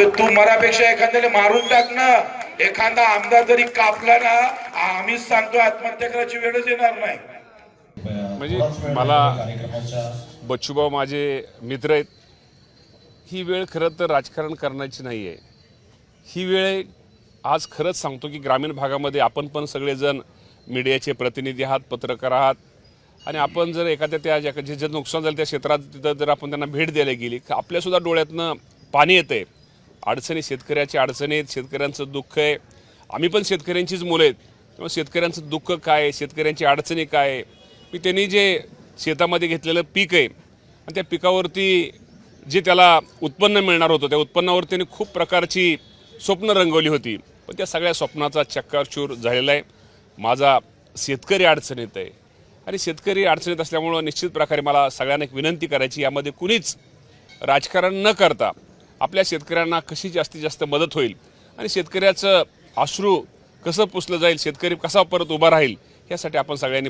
अबे तू मरापेक्षा एखाद्याला मारून टाक ना. एखादा आमदार जरी कापला ना आम्हीच सांगतो आत्महत्या करायची वेळच येणार नाही. म्हणजे मला बच्चूभाऊ माझे मित्र आहेत. ही वेळ खरं तर राजकारण करण्याची नाही आहे. ही वेळ आज खरंच सांगतो की ग्रामीण भागामध्ये आपण पण सगळेजण मीडियाचे प्रतिनिधी आहात पत्रकार आहात. आणि आपण जर एखाद्या त्या ज्या जे जे नुकसान झालं त्या क्षेत्रात तिथं जर आपण त्यांना भेट द्यायला गेली आपल्यासुद्धा डोळ्यातनं पाणी येतं आहे अडचणी शेतकऱ्याच्या अडचणी आहेत शेतकऱ्यांचं दुःख आहे. आम्ही पण शेतकऱ्यांचीच मुलं आहेत. त्यामुळे शेतकऱ्यांचं दुःख काय आहे? शेतकऱ्यांची अडचणी काय आहे? की त्यांनी जे शेतामध्ये घेतलेलं पीक आहे आणि त्या पिकावरती जे त्याला उत्पन्न मिळणार होतं त्या उत्पन्नावर त्यांनी खूप प्रकारची स्वप्न रंगवली होती. पण त्या सगळ्या स्वप्नाचा चक्काचूर झालेला आहे. माझा शेतकरी अडचणीत आहे. आणि शेतकरी अडचणीत असल्यामुळं निश्चित प्रकारे मला सगळ्यांना एक विनंती करायची यामध्ये कुणीच राजकारण न करता आपल्या शेतकऱ्यांना कशी जास्तीत जास्त मदत होईल आणि शेतकऱ्याचं अश्रू कसं पुसलं जाईल शेतकरी कसा परत उभा राहील यासाठी आपण सगळ्यांनी